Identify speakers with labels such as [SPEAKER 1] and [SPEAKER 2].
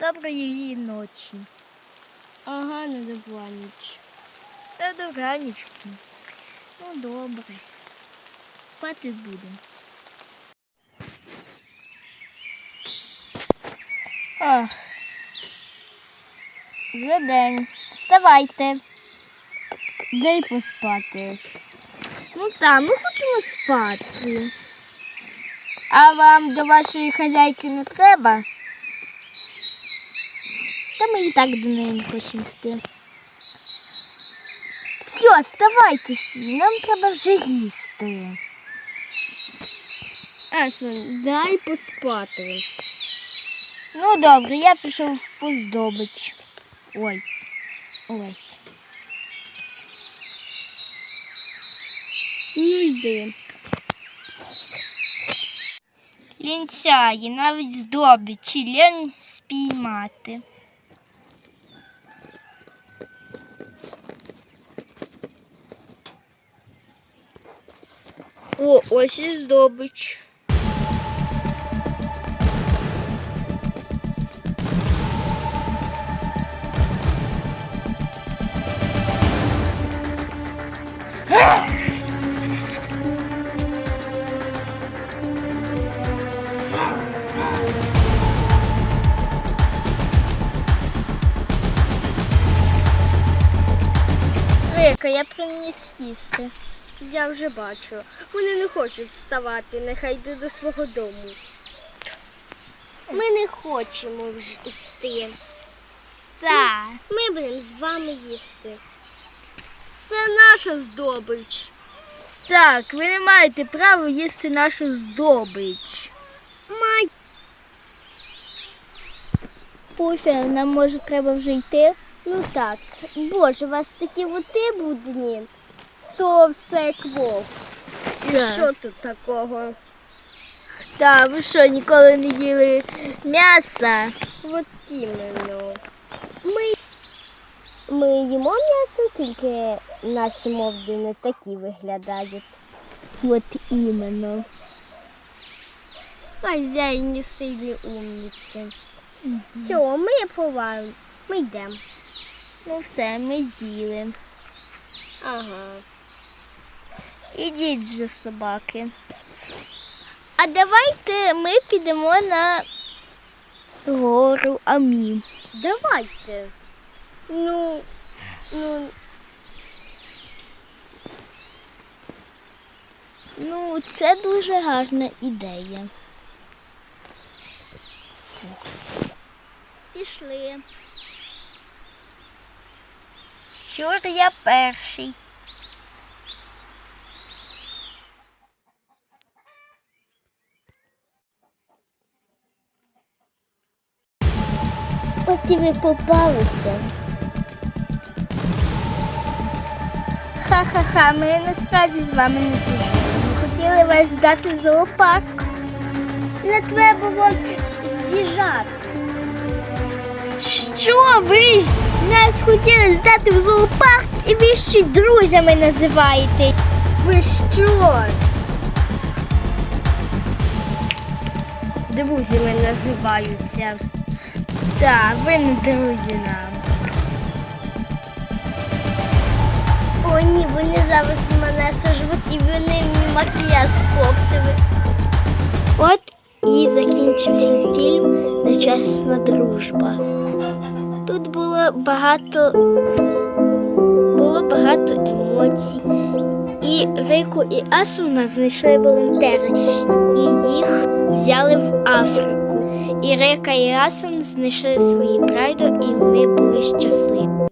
[SPEAKER 1] Доброї ночі.
[SPEAKER 2] Ага, не добра ніч.
[SPEAKER 1] Та добраніч всім. Ну, добре. Спати будемо. Ах. Вже день. Вставайте.
[SPEAKER 2] Дай поспати.
[SPEAKER 1] Ну так, ми хочемо спати. А вам до вашої хазяйки не треба? Та ми і так до неї не хочемо йти. Все, вставайте всі, нам треба вже їсти.
[SPEAKER 2] Асман, дай поспати.
[SPEAKER 1] Ну добре, я пішов по здобич. Ой. Ось.
[SPEAKER 2] Ну йди.
[SPEAKER 1] Лінцяї, навіть здобичі, лінь спіймати. О, ось і здобич. Рика, я приніс їсти.
[SPEAKER 2] Я вже бачу. Вони не хочуть вставати, нехай йдуть до свого дому. Ми не хочемо вже йти.
[SPEAKER 1] Так.
[SPEAKER 2] Ми будемо з вами їсти. Це наша здобич.
[SPEAKER 1] Так, ви не маєте права їсти нашу здобич.
[SPEAKER 2] Май.
[SPEAKER 1] Пуфер, нам може треба вже йти.
[SPEAKER 2] Ну так, боже, у вас такі воти будні, то все як вовк. І
[SPEAKER 1] Так.
[SPEAKER 2] що тут такого?
[SPEAKER 1] Та ви що, ніколи не їли м'яса?
[SPEAKER 2] От іменно. Ми, ми їмо м'ясо, тільки наші мовди не такі виглядають.
[SPEAKER 1] От іменно.
[SPEAKER 2] Хазяїні сильні умниці. Все, ми поваємо. Ми йдемо.
[SPEAKER 1] Ну все, ми з'їли.
[SPEAKER 2] Ага.
[SPEAKER 1] Ідіть же, собаки. А давайте ми підемо на гору Амі.
[SPEAKER 2] Давайте. Ну, ну,
[SPEAKER 1] Ну, це дуже гарна ідея. Пішли. Щур я перший.
[SPEAKER 2] От і попалися.
[SPEAKER 1] Ха-ха-ха, ми насправді з вами не дружимо. Хотіли вас здати в зоопарк.
[SPEAKER 2] Не треба вам збіжати.
[SPEAKER 1] Що ви нас хотіли здати в зоопарк і ви ще друзями називаєте?
[SPEAKER 2] Ви що?
[SPEAKER 1] Друзями називаються. Так, ви не друзі нам.
[SPEAKER 2] О, ні, вони зараз мене сожруть і вони мій макіяж спортили.
[SPEAKER 1] От і закінчився фільм Нечесна дружба. Тут було багато було багато емоцій. І Рику і Асуна знайшли волонтери, і їх взяли в Африку. І Рика і Асун знайшли свої прайду, і вони були щасливі.